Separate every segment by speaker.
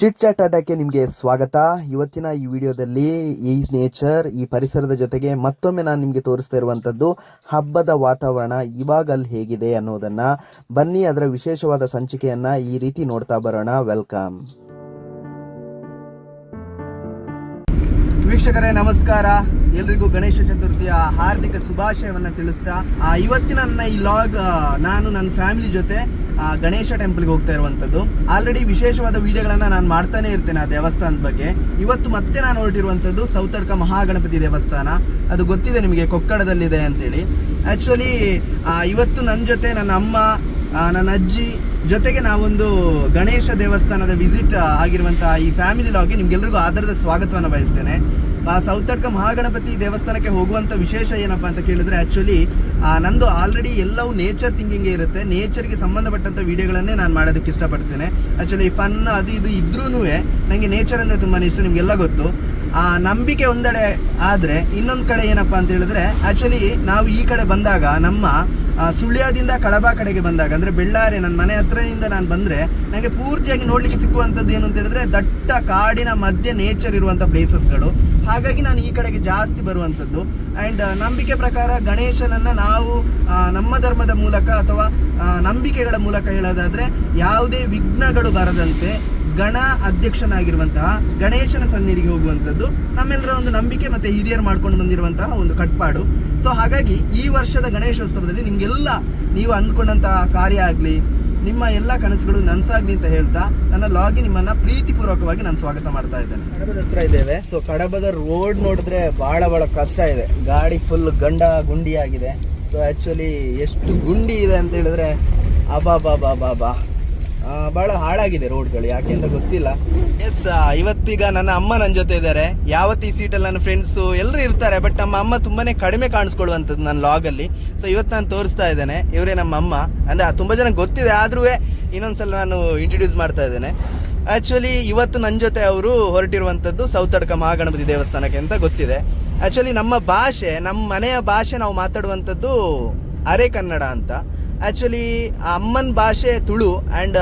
Speaker 1: Chit chat ಆಟಕ್ಕೆ ನಿಮಗೆ ಸ್ವಾಗತ. ಇವತ್ತಿನ ಈ ವಿಡಿಯೋದಲ್ಲಿ ಈ ನೇಚರ್, ಈ ಪರಿಸರದ ಜೊತೆಗೆ ಮತ್ತೊಮ್ಮೆ ನಾನು ನಿಮಗೆ ತೋರಿಸ್ತಾ ಇರುವಂಥದ್ದು ಹಬ್ಬದ ವಾತಾವರಣ ಇವಾಗ ಅಲ್ಲಿ ಹೇಗಿದೆ ಅನ್ನೋದನ್ನು. ಬನ್ನಿ, ಅದರ ವಿಶೇಷವಾದ ಸಂಚಿಕೆಯನ್ನು ಈ ರೀತಿ ನೋಡ್ತಾ ಬರೋಣ. ವೆಲ್ಕಮ್ ವೀಕ್ಷಕರೇ, ನಮಸ್ಕಾರ. ಎಲ್ರಿಗೂ ಗಣೇಶ ಚತುರ್ಥಿಯ ಹಾರ್ದಿಕ ಶುಭಾಶಯವನ್ನು ತಿಳಿಸ್ತಾ ಇವತ್ತಿನ ನನ್ನ ಈ ಲಾಗ್ ನಾನು ನನ್ನ ಫ್ಯಾಮಿಲಿ ಜೊತೆ ಗಣೇಶ ಟೆಂಪಲ್ಗೆ ಹೋಗ್ತಾ ಇರುವಂತದ್ದು. ಆಲ್ರೆಡಿ ವಿಶೇಷವಾದ ವಿಡಿಯೋಗಳನ್ನು ನಾನು ಮಾಡ್ತಾನೆ ಇರ್ತೇನೆ ಆ ದೇವಸ್ಥಾನದ ಬಗ್ಗೆ. ಇವತ್ತು ಮತ್ತೆ ನಾನು ಹೊರಟಿರುವಂತದ್ದು ಸೌತಡ್ಕ ಮಹಾಗಣಪತಿ ದೇವಸ್ಥಾನ. ಅದು ಗೊತ್ತಿದೆ ನಿಮಗೆ ಕೊಕ್ಕಡದಲ್ಲಿದೆ ಅಂತೇಳಿ. ಆಕ್ಚುಲಿ ಇವತ್ತು ನನ್ನ ಜೊತೆ ನನ್ನ ಅಮ್ಮ ನನ್ನ ಅಜ್ಜಿ ಜೊತೆಗೆ ನಾವೊಂದು ಗಣೇಶ ದೇವಸ್ಥಾನದ ವಿಸಿಟ್ ಆಗಿರುವಂತಹ ಈ ಫ್ಯಾಮಿಲಿ ಲಾಗ್ಗೆ ನಿಮ್ಗೆಲ್ರಿಗೂ ಆಧಾರದ ಸ್ವಾಗತವನ್ನು ಬಯಸ್ತೇನೆ. ಆ ಸೌತಡ್ಕ ಮಹಾಗಣಪತಿ ದೇವಸ್ಥಾನಕ್ಕೆ ಹೋಗುವಂತ ವಿಶೇಷ ಏನಪ್ಪ ಅಂತ ಕೇಳಿದ್ರೆ ಆಕ್ಚುಲಿ ನಂದು ಆಲ್ರೆಡಿ ಎಲ್ಲವೂ ನೇಚರ್ ಥಿಂಕಿಂಗ್ ಇರುತ್ತೆ. ನೇಚರ್ಗೆ ಸಂಬಂಧಪಟ್ಟಂತ ವಿಡಿಯೋಗಳನ್ನೇ ನಾನು ಮಾಡೋದಕ್ಕೆ ಇಷ್ಟಪಡ್ತೇನೆ. ಆಕ್ಚುಲಿ ಫನ್ ಅದು ಇದು ಇದ್ರೂ ನನಗೆ ನೇಚರ್ ಅಂದ್ರೆ ತುಂಬಾ ಇಷ್ಟ, ನಿಮಗೆಲ್ಲ ಗೊತ್ತು. ಆ, ನಂಬಿಕೆ ಒಂದೆಡೆ ಆದ್ರೆ ಇನ್ನೊಂದು ಕಡೆ ಏನಪ್ಪಾ ಅಂತ ಹೇಳಿದ್ರೆ ಆಕ್ಚುಲಿ ನಾವು ಈ ಕಡೆ ಬಂದಾಗ, ನಮ್ಮ ಸುಳ್ಯದಿಂದ ಕಡಬ ಕಡೆಗೆ ಬಂದಾಗ, ಅಂದ್ರೆ ಬೆಳ್ಳಾರಿ ನನ್ನ ಮನೆ ಹತ್ರದಿಂದ ನಾನು ಬಂದ್ರೆ ನನಗೆ ಪೂರ್ತಿಯಾಗಿ ನೋಡಲಿಕ್ಕೆ ಸಿಕ್ಕುವಂಥದ್ದು ಏನು ಅಂತ ಹೇಳಿದ್ರೆ ದಟ್ಟ ಕಾಡಿನ ಮಧ್ಯೆ ನೇಚರ್ ಇರುವಂಥ ಪ್ಲೇಸಸ್ಗಳು ಹಾಗಾಗಿ ನಾನು ಈ ಕಡೆಗೆ ಜಾಸ್ತಿ ಬರುವಂಥದ್ದು. ಅಂಡ್ ನಂಬಿಕೆ ಪ್ರಕಾರ ಗಣೇಶನನ್ನ ನಾವು ನಮ್ಮ ಧರ್ಮದ ಮೂಲಕ ಅಥವಾ ನಂಬಿಕೆಗಳ ಮೂಲಕ ಹೇಳೋದಾದ್ರೆ ಯಾವುದೇ ವಿಘ್ನಗಳು ಬರದಂತೆ ಗಣ ಅಧ್ಯಕ್ಷನಾಗಿರುವಂತಹ ಗಣೇಶನ ಸನ್ನಿಧಿಗೆ ಹೋಗುವಂಥದ್ದು, ನಮ್ಮೆಲ್ಲರ ಒಂದು ನಂಬಿಕೆ ಮತ್ತೆ ಹಿರಿಯರು ಮಾಡ್ಕೊಂಡು ಬಂದಿರುವಂತಹ ಒಂದು ಕಟ್ಪಾಡು. ಸೊ ಹಾಗಾಗಿ ಈ ವರ್ಷದ ಗಣೇಶೋತ್ಸವದಲ್ಲಿ ನಿಮಗೆಲ್ಲ ನೀವು ಅಂದ್ಕೊಂಡಂತಹ ಕಾರ್ಯ ಆಗಲಿ, ನಿಮ್ಮ ಎಲ್ಲ ಕನಸುಗಳು ನನ್ಸಾಗ್ಲಿ ಅಂತ ಹೇಳ್ತಾ, ನನ್ನ ಲಾಗಿ ನಿಮ್ಮನ್ನ ಪ್ರೀತಿಪೂರ್ವಕವಾಗಿ ನಾನು ಸ್ವಾಗತ ಮಾಡ್ತಾ ಇದ್ದೇನೆ. ಕಡಬದ ಹತ್ರ ಇದ್ದೇವೆ. ಸೊ ಕಡಬದ ರೋಡ್ ನೋಡಿದ್ರೆ ಬಹಳ ಬಹಳ ಕಷ್ಟ ಇದೆ. ಗಾಡಿ ಫುಲ್ ಗಂಡ ಗುಂಡಿ ಆಗಿದೆ ಸೊ ಆಕ್ಚುಲಿ ಎಷ್ಟು ಗುಂಡಿ ಇದೆ ಅಂತ ಹೇಳಿದ್ರೆ ಅಬಾ ಬಾ ಬಾ ಬಾ ಬಾ ಬಹಳ ಹಾಳಾಗಿದೆ ರೋಡ್ಗಳು, ಯಾಕೆ ಅಂತ ಗೊತ್ತಿಲ್ಲ. ಎಸ್ ಇವತ್ತೀಗ ನನ್ನ ಅಮ್ಮ ನನ್ನ ಜೊತೆ ಇದ್ದಾರೆ ಯಾವತ್ತು ಈ ಸೀಟಲ್ಲಿ ನನ್ನ ಫ್ರೆಂಡ್ಸು ಎಲ್ಲರೂ ಇರ್ತಾರೆ ಬಟ್ ನಮ್ಮ ಅಮ್ಮ ತುಂಬಾನೇ ಕಡಿಮೆ ಕಾಣಿಸ್ಕೊಳ್ಳುವಂಥದ್ದು ನನ್ನ ಲಾಗಲ್ಲಿ ಸೊ ಇವತ್ತು ನಾನು ತೋರಿಸ್ತಾ ಇದ್ದೇನೆ, ಇವರೇ ನಮ್ಮ ಅಮ್ಮ. ಅಂದ್ರೆ ತುಂಬ ಜನ ಗೊತ್ತಿದೆ ಆದ್ರೂ ಇನ್ನೊಂದ್ಸಲ ನಾನು ಇಂಟ್ರೊಡ್ಯೂಸ್ ಮಾಡ್ತಾ ಇದ್ದೇನೆ. ಆ್ಯಕ್ಚುಲಿ ಇವತ್ತು ನನ್ನ ಜೊತೆ ಅವರು ಹೊರಟಿರುವಂಥದ್ದು ಸೌತಡ್ಕ ಮಹಾಗಣಪತಿ ದೇವಸ್ಥಾನಕ್ಕೆ ಅಂತ ಗೊತ್ತಿದೆ. ಆ್ಯಕ್ಚುಲಿ ನಮ್ಮ ಭಾಷೆ, ನಮ್ಮ ಮನೆಯ ಭಾಷೆ ನಾವು ಮಾತಾಡುವಂಥದ್ದು ಅರೆ ಕನ್ನಡ ಅಂತ. ಆಕ್ಚುಲಿ ಅಮ್ಮನ ಭಾಷೆ ತುಳು ಆ್ಯಂಡ್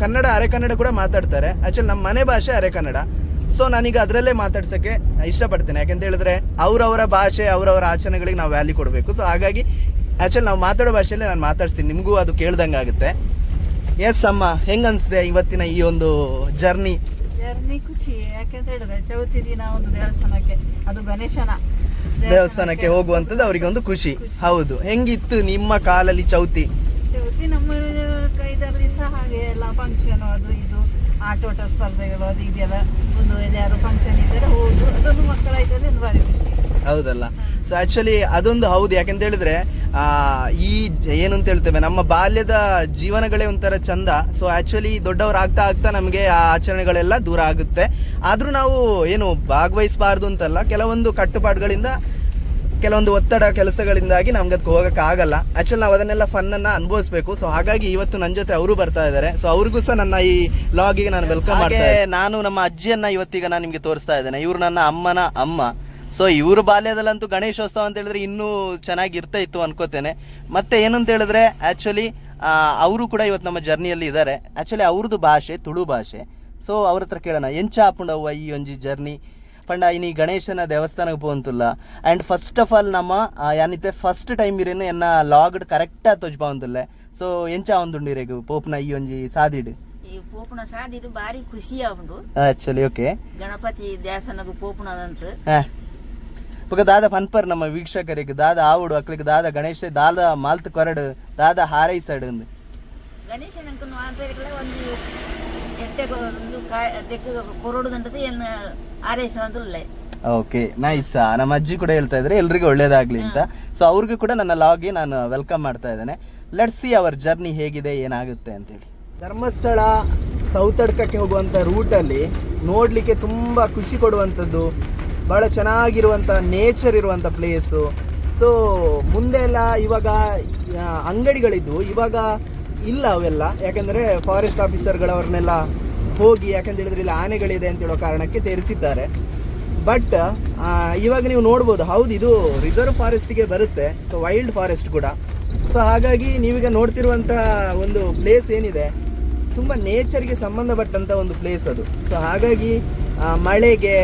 Speaker 1: ಕನ್ನಡ, ಅರೆ ಕನ್ನಡ ಕೂಡ ಮಾತಾಡ್ತಾರೆ. ಆಕ್ಚುಲಿ ನಮ್ಮ ಮನೆ ಭಾಷೆ ಅರೆ ಕನ್ನಡ. ಸೊ ನಾನೀಗ ಅದರಲ್ಲೇ ಮಾತಾಡ್ಸೋಕ್ಕೆ ಇಷ್ಟಪಡ್ತೇನೆ. ಯಾಕೆಂತ ಹೇಳಿದ್ರೆ, ಅವರವರ ಭಾಷೆ, ಅವರವರ ಆಚರಣೆಗಳಿಗೆ ನಾವು ವ್ಯಾಲ್ಯೂ ಕೊಡಬೇಕು. ಸೊ ಹಾಗಾಗಿ ಆ್ಯಕ್ಚುಲಿ ನಾವು ಮಾತಾಡೋ ಭಾಷೆಯಲ್ಲೇ ನಾನು ಮಾತಾಡ್ತೀನಿ ನಿಮಗೂ ಅದು ಕೇಳ್ದಂಗೆ ಆಗುತ್ತೆ. ಎಸ್ ಅಮ್ಮ ಹೆಂಗ್ ಅನ್ಸಿದೆ ಇವತ್ತಿನ ಈ ಒಂದು ಜರ್ನಿ
Speaker 2: ಜರ್ನಿ ಖುಷಿ. ಯಾಕೆಂತ ಹೇಳಿದ್ರೆ, ಚೌತಿ ದಿನ ಒಂದು ದೇವಸ್ಥಾನಕ್ಕೆ. ಅದು ಗಣೇಶನ.
Speaker 1: ದೇವಸ್ಥಾನಕ್ಕೆ ಹೋಗುವಂಥದ್ದು ಅವರಿಗೆ ಒಂದು ಖುಷಿ. ಹೌದು. ಹೆಂಗಿತ್ತು ನಿಮ್ಮ ಕಾಲಲ್ಲಿ ಚೌತಿ?
Speaker 2: ಚೌತಿ ನಮ್ಮ ಇದರಲ್ಲಿ ಸಹ ಹಾಗೆ ಎಲ್ಲ ಫಂಕ್ಷನ್ ಅದು ಇದು ಆಟೋಟ ಸ್ಪರ್ಧೆಗಳು ಅದು ಇದೆಲ್ಲ ಒಂದು ಯಾರು ಫಂಕ್ಷನ್ ಇದ್ದರೆ ಹೋಗುದು. ಅದೊಂದು ಮಕ್ಕಳ ಇದರಲ್ಲಿ ಒಂದು ಬಾರಿ ಖುಷಿ.
Speaker 1: ಹೌದಲ್ಲ? ಸೊ ಆ್ಯಕ್ಚುಲಿ ಅದೊಂದು ಹೌದು. ಯಾಕೆಂತ ಹೇಳಿದ್ರೆ ಆ, ಈ ಏನಂತ ಏನು ಅಂತ ಹೇಳ್ತೇವೆ ನಮ್ಮ ಬಾಲ್ಯದ ಜೀವನಗಳೇ ಒಂಥರ ಚಂದ. ಸೊ ಆಕ್ಚುಲಿ ದೊಡ್ಡವರಾಗ್ತಾ ಆಗ್ತಾ ನಮಗೆ ಆ ಆಚರಣೆಗಳೆಲ್ಲ ದೂರ ಆಗುತ್ತೆ. ಆದ್ರೂ ನಾವು ಏನು ಭಾಗವಹಿಸಬಾರ್ದು ಅಂತಲ್ಲ ಕೆಲವೊಂದು ಕಟ್ಟುಪಾಡುಗಳಿಂದ ಕೆಲವೊಂದು ಒತ್ತಡ ಕೆಲಸಗಳಿಂದಾಗಿ ನಮ್ಗೆ ಅದಕ್ಕೆ ಹೋಗೋಕ್ಕಾಗಲ್ಲ ಆಗಲ್ಲ. ಆಕ್ಚುಲಿ ನಾವು ಅದನ್ನೆಲ್ಲ ಫನ್ನನ್ನು ಅನ್ನ ಅನುಭವಿಸ್ಬೇಕು. ಸೊ ಹಾಗಾಗಿ ಇವತ್ತು ನನ್ನ ಜೊತೆ ಅವರು ಬರ್ತಾ ಇದ್ದಾರೆ ಸೊ ಅವ್ರಿಗೂ ಸಹ ನನ್ನ ಈ ಲಾಗಿಗೆ ನಾನು ವೆಲ್ಕಮ್ ಮಾಡ್ತೇನೆ ನಾನು ನಮ್ಮ ಅಜ್ಜಿಯನ್ನ ಇವತ್ತಿಗ ನಾನು ನಿಮಗೆ ತೋರಿಸ್ತಾ ಇದ್ದೇನೆ. ಇವರು ನನ್ನ ಅಮ್ಮನ ಅಮ್ಮ. ಸೊ ಇವ್ರ ಬಾಲ್ಯದಲ್ಲಂತೂ ಗಣೇಶೋತ್ಸವ ಅಂತ ಹೇಳಿದ್ರೆ ಇನ್ನೂ ಚೆನ್ನಾಗಿ ಇರ್ತಾ ಇತ್ತು ಅನ್ಕೋತೇನೆ. ಮತ್ತೆ ಏನಂತ ಹೇಳಿದ್ರೆ ಆಕ್ಚುಲಿ ಅವರು ಕೂಡ ಇವತ್ತು ನಮ್ಮ ಜರ್ನಿಯಲ್ಲಿ ಇದ್ದಾರೆ ಆಕ್ಚುಲಿ ಅವ್ರದ್ದು ಭಾಷೆ ತುಳು ಭಾಷೆ. ಸೊ ಅವ್ರ ಹತ್ರ ಕೇಳೋಣ. ಎಂಚ ಹಾಕೊಂಡವ ಈ ಒಂಜಿ ಜರ್ನಿ ಪಂಡ ಇನಿ ಗಣೇಶನ ದೇವಸ್ಥಾನಕ್ಕೆ ಪೋಂತುಲ್ಲ ಆ್ಯಂಡ್ ಫಸ್ಟ್ ಆಫ್ ಆಲ್ ನಮ್ಮ ಏನಿತ್ತೆ ಯಾನಿತ್ತೆ ಫಸ್ಟ್ ಟೈಮ್ ಇರೇನು ಎನ್ನ ಲಾಗ್ಡ್ ಕರೆಕ್ಟಾಗಿ ತೊಜ್ಬಾ ಒಂದುಲ್ಲೆ ಸೊ ಎಂಚ ಒಂದುಂಡಿರೇಗು ಪೋಪ್ನ ಈ ಒಂಜಿ ಸಾದಿಡು?
Speaker 3: ಈ ಪೋಪುನ ಸಾದಿಡು ಬಾರಿ ಖುಷಿ ಆಗುಂಡು
Speaker 1: ಆಕ್ಚುಲಿ ಓಕೆ
Speaker 3: ಗಣಪತಿ ಪೋಪುನ ಪೋಪುನದಂತ.
Speaker 1: ಬೊಕ ದಾದ ಪನ್ಪರ್ ನಮ್ಮ ವೀಕ್ಷಕರಿಗೆ ದಾದ ಆವುಡು ಅಕ್ಲಿಗೆ ದಾದ ಗಣೇಶ ದಾದ ಮಾಲ್ತ್ ಕೊರಡು ದಾದ
Speaker 3: ಏನು ಆರೈಸುವಂತುಲ್ಲೆ
Speaker 1: ಓಕೆ ನೈಸ್ ನಮ್ಮ ಅಜ್ಜಿ ಕೂಡ ಹೇಳ್ತಾ ಇದ್ರೆ ಎಲ್ರಿಗೂ ಒಳ್ಳೇದಾಗ್ಲಿ ಅಂತ. ಸೊ ಅವ್ರಿಗೂ ಕೂಡ ನನ್ನ ಲಾಗಿ ನಾನು ವೆಲ್ಕಮ್ ಮಾಡ್ತಾ ಇದ್ದೇನೆ. ಲೆಟ್ ಸಿ ಅವರ್ ಜರ್ನಿ ಹೇಗಿದೆ ಏನಾಗುತ್ತೆ ಅಂತೇಳಿ. ಧರ್ಮಸ್ಥಳ ಸೌತಡ್ಕಕ್ಕೆ ಹೋಗುವಂಥ ರೂಟಲ್ಲಿ ನೋಡಲಿಕ್ಕೆ ತುಂಬ ಖುಷಿ ಕೊಡುವಂಥದ್ದು ಭಾಳ ಚೆನ್ನಾಗಿರುವಂಥ ನೇಚರ್ ಇರುವಂಥ ಪ್ಲೇಸು ಸೊ ಮುಂದೆ ಎಲ್ಲ ಇವಾಗ ಅಂಗಡಿಗಳಿದ್ವು ಇವಾಗ ಇಲ್ಲ ಅವೆಲ್ಲ. ಯಾಕೆಂದರೆ ಫಾರೆಸ್ಟ್ ಆಫೀಸರ್ಗಳವ್ರನ್ನೆಲ್ಲ ಹೋಗಿ, ಯಾಕಂತ ಹೇಳಿದ್ರೆ ಇಲ್ಲಿ ಆನೆಗಳಿದೆ ಅಂತ ಹೇಳೋ ಕಾರಣಕ್ಕೆ ತೆರೆಸಿದ್ದಾರೆ. ಬಟ್ ಇವಾಗ ನೀವು ನೋಡ್ಬೋದು, ಹೌದು, ಇದು ರಿಸರ್ವ್ ಫಾರೆಸ್ಟ್ಗೆ ಬರುತ್ತೆ. ಸೊ ವೈಲ್ಡ್ ಫಾರೆಸ್ಟ್ ಕೂಡ. ಸೊ ಹಾಗಾಗಿ ನೀವೀಗ ನೋಡ್ತಿರುವಂತಹ ಒಂದು ಪ್ಲೇಸ್ ಏನಿದೆ, ತುಂಬ ನೇಚರ್ಗೆ ಸಂಬಂಧಪಟ್ಟಂಥ ಒಂದು ಪ್ಲೇಸ್ ಅದು. ಸೊ ಹಾಗಾಗಿ ಮಳೆಗೆ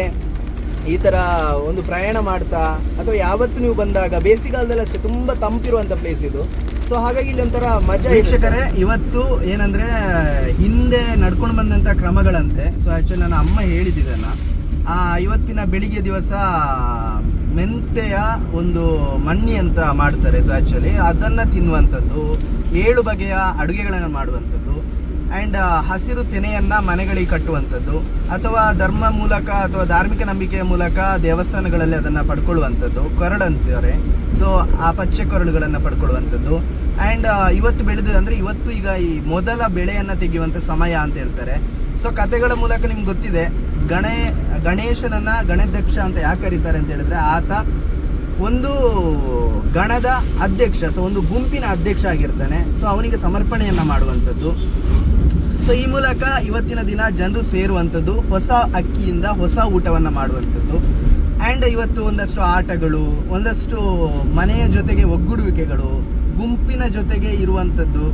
Speaker 1: ಈ ಥರ ಒಂದು ಪ್ರಯಾಣ ಮಾಡ್ತಾ, ಅಥವಾ ಯಾವತ್ತು ನೀವು ಬಂದಾಗ, ಬೇಸಿಗೆಗಾಲದಲ್ಲಿ ಅಷ್ಟೇ ತುಂಬ ತಂಪಿರುವಂಥ ಪ್ಲೇಸ್ ಇದು. ಸೊ ಹಾಗಾಗಿ ಇಲ್ಲಿ ಒಂಥರ ಮಜಾ ವೀಕ್ಷಕರೇ, ಇವತ್ತು ಏನಂದ್ರೆ, ಹಿಂದೆ ನಡ್ಕೊಂಡು ಬಂದಂಥ ಕ್ರಮಗಳಂತೆ. ಸೊ ಆ್ಯಕ್ಚುಲಿ ನನ್ನ ಅಮ್ಮ ಹೇಳಿದಿದ್ದಲ್ಲ ಆ, ಇವತ್ತಿನ ಬೆಳಿಗ್ಗೆ ದಿವಸ ಮೆಂತೆಯ ಒಂದು ಮಣ್ಣಿ ಅಂತ ಮಾಡ್ತಾರೆ. ಸೊ ಆ್ಯಕ್ಚುಲಿ ಅದನ್ನು ತಿನ್ನುವಂಥದ್ದು, ಏಳು ಬಗೆಯ ಅಡುಗೆಗಳನ್ನು ಮಾಡುವಂಥದ್ದು. ಆ್ಯಂಡ್ ಹಸಿರು ತೆನೆಯನ್ನ ಮನೆಗಳಿಗೆ ಕಟ್ಟುವಂಥದ್ದು, ಅಥವಾ ಧರ್ಮ ಮೂಲಕ ಅಥವಾ ಧಾರ್ಮಿಕ ನಂಬಿಕೆಯ ಮೂಲಕ ದೇವಸ್ಥಾನಗಳಲ್ಲಿ ಅದನ್ನು ಪಡ್ಕೊಳ್ಳುವಂಥದ್ದು, ಕೊರಳಂತಾರೆ. ಸೊ ಆ ಪಚ್ಚೆ ಕೊರಳುಗಳನ್ನು ಪಡ್ಕೊಳ್ಳುವಂಥದ್ದು. ಆ್ಯಂಡ್ ಇವತ್ತು ಬೆಳೆದು, ಅಂದರೆ ಇವತ್ತು ಈಗ ಈ ಮೊದಲ ಬೆಳೆಯನ್ನು ತೆಗೆಯುವಂಥ ಸಮಯ ಅಂತ ಹೇಳ್ತಾರೆ. ಸೊ ಕತೆಗಳ ಮೂಲಕ ನಿಮ್ಗೆ ಗೊತ್ತಿದೆ, ಗಣೇ, ಗಣೇಶನನ್ನು ಗಣಾಧ್ಯಕ್ಷ ಅಂತ ಯಾಕೆ ಕರೀತಾರೆ ಅಂತ ಹೇಳಿದ್ರೆ ಆತ ಒಂದು ಗಣದ ಅಧ್ಯಕ್ಷ ಸೊ ಒಂದು ಗುಂಪಿನ ಅಧ್ಯಕ್ಷ ಆಗಿರ್ತಾನೆ. ಸೊ ಅವನಿಗೆ ಸಮರ್ಪಣೆಯನ್ನು ಮಾಡುವಂಥದ್ದು. ಸೊ ಈ ಮೂಲಕ ಇವತ್ತಿನ ದಿನ ಜನರು ಸೇರುವಂಥದ್ದು ಹೊಸ ಅಕ್ಕಿಯಿಂದ ಹೊಸ ಊಟವನ್ನು ಮಾಡುವಂಥದ್ದು. ಆ್ಯಂಡ್ ಇವತ್ತು ಒಂದಷ್ಟು ಆಟಗಳು, ಒಂದಷ್ಟು ಮನೆಯ ಜೊತೆಗೆ ಒಗ್ಗೂಡುವಿಕೆಗಳು, ಗುಂಪಿನ ಜೊತೆಗೆ ಇರುವಂಥದ್ದು.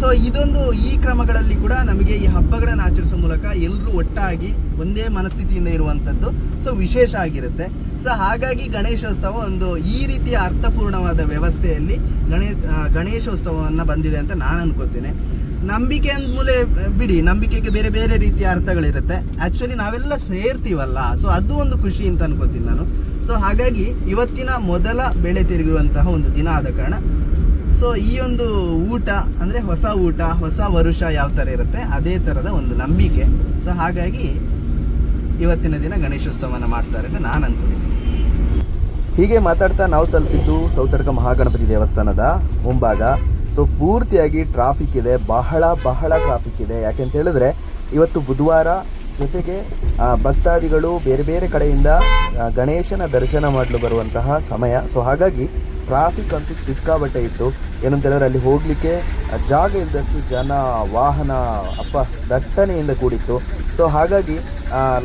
Speaker 1: ಸೊ ಇದೊಂದು ಈ ಕ್ರಮಗಳಲ್ಲಿ ಕೂಡ ನಮಗೆ ಈ ಹಬ್ಬಗಳನ್ನು ಆಚರಿಸೋ ಮೂಲಕ ಎಲ್ಲರೂ ಒಟ್ಟಾಗಿ ಒಂದೇ ಮನಸ್ಥಿತಿಯಿಂದ ಇರುವಂಥದ್ದು. ಸೊ ವಿಶೇಷ ಆಗಿರುತ್ತೆ. ಸೊ ಹಾಗಾಗಿ ಗಣೇಶೋತ್ಸವ ಒಂದು ಈ ರೀತಿಯ ಅರ್ಥಪೂರ್ಣವಾದ ವ್ಯವಸ್ಥೆಯಲ್ಲಿ ಗಣೇ ಗಣೇಶೋತ್ಸವವನ್ನು ಬಂದಿದೆ ಅಂತ ನಾನು ಅನ್ಕೋತೀನಿ. ನಂಬಿಕೆ ಅಂದ್ಮೇಲೆ ಬಿಡಿ, ನಂಬಿಕೆಗೆ ಬೇರೆ ಬೇರೆ ರೀತಿಯ ಅರ್ಥಗಳಿರುತ್ತೆ. ಆಕ್ಚುಲಿ ನಾವೆಲ್ಲ ಸೇರ್ತೀವಲ್ಲ ಸೊ ಅದು ಒಂದು ಖುಷಿ ಅಂತ ಅನ್ಕೋತೀನಿ ನಾನು. ಸೊ ಹಾಗಾಗಿ ಇವತ್ತಿನ ಮೊದಲ ಬೆಳೆ ತಿರುಗುವಂತಹ ಒಂದು ದಿನ ಆದ ಕಾರಣ ಸೊ ಈ ಒಂದು ಊಟ, ಅಂದ್ರೆ ಹೊಸ ಊಟ, ಹೊಸ ವರುಷ ಯಾವ ತರ ಇರುತ್ತೆ, ಅದೇ ತರದ ಒಂದು ನಂಬಿಕೆ. ಸೊ ಹಾಗಾಗಿ ಇವತ್ತಿನ ದಿನ ಗಣೇಶೋತ್ಸವನ ಮಾಡ್ತಾರೆ ಅಂತ ನಾನು ಅನ್ಕೊಂಡಿದ್ದೀನಿ. ಹೀಗೆ ಮಾತಾಡ್ತಾ ನಾವು ತಲುಪಿದ್ದು ಸೌತಡ್ಕ ಮಹಾಗಣಪತಿ ದೇವಸ್ಥಾನದ ಮುಂಭಾಗ. ಸೊ ಪೂರ್ತಿಯಾಗಿ ಟ್ರಾಫಿಕ್ ಇದೆ, ಬಹಳ ಬಹಳ ಟ್ರಾಫಿಕ್ ಇದೆ. ಯಾಕೆಂತ ಹೇಳಿದ್ರೆ, ಇವತ್ತು ಬುಧವಾರ ಜೊತೆಗೆ ಭಕ್ತಾದಿಗಳು ಬೇರೆ ಬೇರೆ ಕಡೆಯಿಂದ ಗಣೇಶನ ದರ್ಶನ ಮಾಡಲು ಬರುವಂತಹ ಸಮಯ. ಸೊ ಹಾಗಾಗಿ ಟ್ರಾಫಿಕ್ ಅಂತೂ ಸಿಕ್ಕಾಬಟ್ಟೆ ಇತ್ತು. ಏನಂತ ಹೇಳಿದ್ರೆ, ಅಲ್ಲಿ ಹೋಗಲಿಕ್ಕೆ ಜಾಗ ಇದ್ದಷ್ಟು ಜನ, ವಾಹನ, ಅಪ್ಪ, ದಟ್ಟಣೆಯಿಂದ ಕೂಡಿತ್ತು. ಸೊ ಹಾಗಾಗಿ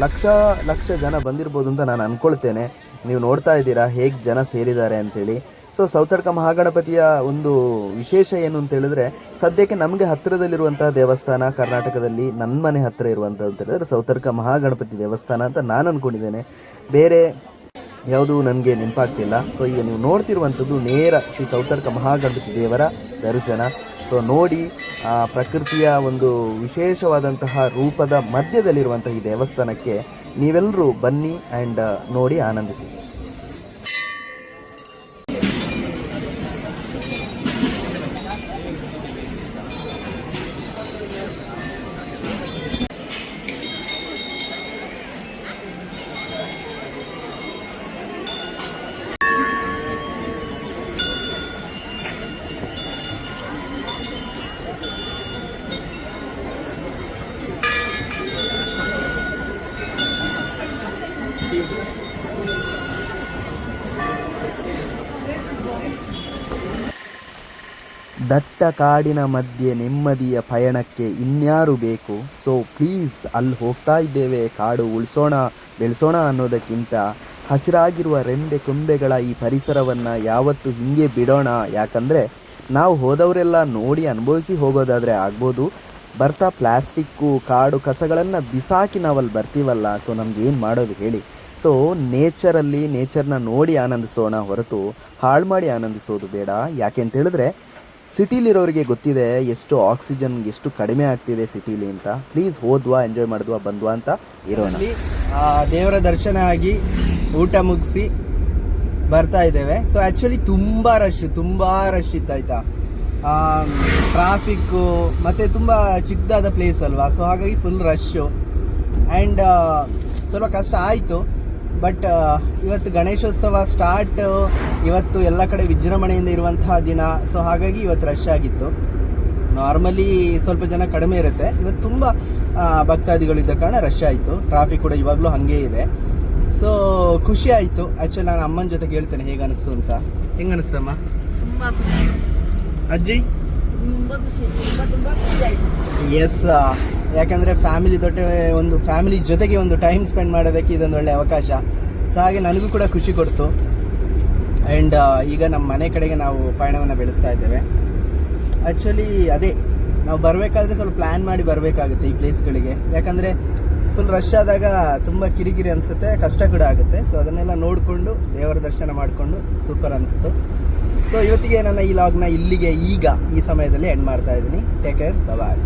Speaker 1: ಲಕ್ಷ ಲಕ್ಷ ಜನ ಬಂದಿರ್ಬೋದು ಅಂತ ನಾನು ಅಂದ್ಕೊಳ್ತೇನೆ ನೀವು ನೋಡ್ತಾ ಇದ್ದೀರಾ, ಹೇಗೆ ಜನ ಸೇರಿದ್ದಾರೆ ಅಂತೇಳಿ. ಸೊ ಸೌತಡ್ಕ ಮಹಾಗಣಪತಿಯ ಒಂದು ವಿಶೇಷ ಏನು ಅಂತ ಹೇಳಿದ್ರೆ, ಸದ್ಯಕ್ಕೆ ನಮಗೆ ಹತ್ತಿರದಲ್ಲಿರುವಂತಹ ದೇವಸ್ಥಾನ ಕರ್ನಾಟಕದಲ್ಲಿ ನನ್ನ ಮನೆ ಹತ್ತಿರ ಇರುವಂಥದ್ದು ಅಂತ ಹೇಳಿದ್ರೆ ಸೌತಡ್ಕ ಮಹಾಗಣಪತಿ ದೇವಸ್ಥಾನ ಅಂತ ನಾನು ಅಂದ್ಕೊಂಡಿದ್ದೇನೆ ಬೇರೆ ಯಾವುದು ನನಗೆ ನೆನಪಾಗ್ತಿಲ್ಲ. ಸೊ ಈಗ ನೀವು ನೋಡ್ತಿರುವಂಥದ್ದು ನೇರ ಶ್ರೀ ಸೌತಡ್ಕ ಮಹಾಗಣಪತಿ ದೇವರ ದರ್ಶನ. ಸೊ ನೋಡಿ, ಆ ಪ್ರಕೃತಿಯ ಒಂದು ವಿಶೇಷವಾದಂತಹ ರೂಪದ ಮಧ್ಯದಲ್ಲಿರುವಂತಹ ಈ ದೇವಸ್ಥಾನಕ್ಕೆ ನೀವೆಲ್ಲರೂ ಬನ್ನಿ ಆ್ಯಂಡ್ ನೋಡಿ ಆನಂದಿಸಿ. ದಟ್ಟ ಕಾಡಿನ ಮಧ್ಯೆ ನೆಮ್ಮದಿಯ ಪಯಣಕ್ಕೆ ಇನ್ಯಾರು ಬೇಕು? ಸೊ ಪ್ಲೀಸ್ ಅಲ್ಲಿ ಹೋಗ್ತಾ ಇದ್ದೇವೆ. ಕಾಡು ಉಳಿಸೋಣ, ಬೆಳೆಸೋಣ ಅನ್ನೋದಕ್ಕಿಂತ ಹಸಿರಾಗಿರುವ ರೆಂಬೆ ಕೊಂಬೆಗಳ ಈ ಪರಿಸರವನ್ನು ಯಾವತ್ತು ಹಿಂಗೆ ಬಿಡೋಣ. ಯಾಕಂದರೆ ನಾವು ಹೋದವರೆಲ್ಲ ನೋಡಿ ಅನುಭವಿಸಿ ಹೋಗೋದಾದರೆ ಆಗ್ಬೋದು. ಬರ್ತಾ ಪ್ಲಾಸ್ಟಿಕ್ಕು, ಕಾಡು ಕಸಗಳನ್ನು ಬಿಸಾಕಿ ನಾವಲ್ಲಿ ಬರ್ತೀವಲ್ಲ ಸೊ ಏನು ಮಾಡೋದು ಹೇಳಿ. ಸೊ ನೇಚರಲ್ಲಿ ನೇಚರ್ನ ನೋಡಿ ಆನಂದಿಸೋಣ ಹೊರತು ಹಾಳು ಮಾಡಿ ಆನಂದಿಸೋದು ಬೇಡ. ಯಾಕೆ ಅಂತ ಹೇಳಿದ್ರೆ ಸಿಟಿಲಿರೋರಿಗೆ ಗೊತ್ತಿದೆ ಎಷ್ಟು ಆಕ್ಸಿಜನ್ ಎಷ್ಟು ಕಡಿಮೆ ಆಗ್ತಿದೆ ಸಿಟಿಲಿ ಅಂತ. ಪ್ಲೀಸ್ ಹೋದ್ವಾ ಎಂಜಾಯ್ ಮಾಡಿದ್ವಾ ಬಂದ್ವಾ ಅಂತ ಇರೋಣ. ದೇವರ ದರ್ಶನ ಆಗಿ ಊಟ ಮುಗಿಸಿ ಬರ್ತಾ ಇದ್ದೇವೆ. ಸೊ ಆ್ಯಕ್ಚುಲಿ ತುಂಬ ರಶ್ ತುಂಬ ರಶ್ ಇತ್ತು ಆಯ್ತಾ? ಟ್ರಾಫಿಕ್ಕು ಮತ್ತು ತುಂಬ ಚಿಕ್ಕದಾದ ಪ್ಲೇಸ್ ಅಲ್ವಾ? ಸೊ ಹಾಗಾಗಿ ಫುಲ್ ರಶ್ಶು ಆ್ಯಂಡ್ ಸ್ವಲ್ಪ ಕಷ್ಟ ಆಯಿತು. ಬಟ್ ಇವತ್ತು ಗಣೇಶೋತ್ಸವ ಸ್ಟಾರ್ಟ್ ಇವತ್ತು ಎಲ್ಲ ಕಡೆ ವಿಜೃಂಭಣೆಯಿಂದ ಇರುವಂತಹ ದಿನ. ಸೊ ಹಾಗಾಗಿ ಇವತ್ತು ರಶ್ ಆಗಿತ್ತು. ನಾರ್ಮಲಿ ಸ್ವಲ್ಪ ಜನ ಕಡಿಮೆ ಇರುತ್ತೆ. ಇವತ್ತು ತುಂಬ ಭಕ್ತಾದಿಗಳಿದ್ದ ಕಾರಣ ರಶ್ ಆಯಿತು. ಟ್ರಾಫಿಕ್ ಕೂಡ ಇವಾಗಲೂ ಹಾಗೇ ಇದೆ. ಸೊ ಖುಷಿ ಆಯಿತು. ಆ್ಯಕ್ಚುಲಿ ನಾನು ಅಮ್ಮನ ಜೊತೆ ಕೇಳ್ತೇನೆ ಹೇಗೆ ಅನಿಸ್ತು ಅಂತ. ಹೆಂಗೆ ಅನಿಸ್ತಮ್ಮ ಅಜ್ಜಿ? ಎಸ್ ಯಾಕಂದರೆ ಫ್ಯಾಮಿಲಿ ದೊಡ್ಡ ಒಂದು ಫ್ಯಾಮಿಲಿ ಜೊತೆಗೆ ಒಂದು ಟೈಮ್ ಸ್ಪೆಂಡ್ ಮಾಡೋದಕ್ಕೆ ಇದೊಂದು ಒಳ್ಳೆ ಅವಕಾಶ. ಸೊ ಹಾಗೆ ನನಗೂ ಕೂಡ ಖುಷಿ ಕೊಡ್ತು. ಆ್ಯಂಡ್ ಈಗ ನಮ್ಮ ಮನೆ ಕಡೆಗೆ ನಾವು ಪಯಣವನ್ನು ಬೆಳೆಸ್ತಾ ಇದ್ದೇವೆ. ಆ್ಯಕ್ಚುಲಿ ಅದೇ, ನಾವು ಬರಬೇಕಾದ್ರೆ ಸ್ವಲ್ಪ ಪ್ಲ್ಯಾನ್ ಮಾಡಿ ಬರಬೇಕಾಗುತ್ತೆ ಈ ಪ್ಲೇಸ್ಗಳಿಗೆ ಯಾಕಂದರೆ ಫುಲ್ ರಶ್ ಆದಾಗ ತುಂಬ ಕಿರಿಕಿರಿ ಅನಿಸುತ್ತೆ, ಕಷ್ಟ ಕೂಡ ಆಗುತ್ತೆ. ಸೊ ಅದನ್ನೆಲ್ಲ ನೋಡಿಕೊಂಡು, ದೇವರ ದರ್ಶನ ಮಾಡಿಕೊಂಡು ಸೂಪರ್ ಅನಿಸ್ತು. ಸೊ ಇವತ್ತಿಗೆ ನನ್ನ ಈ ಲಾಗ್ನ ಇಲ್ಲಿಗೆ ಈಗ, ಈ ಸಮಯದಲ್ಲಿ ಎಂಡ್ ಮಾಡ್ತಾ ಇದ್ದೀನಿ. Take care bye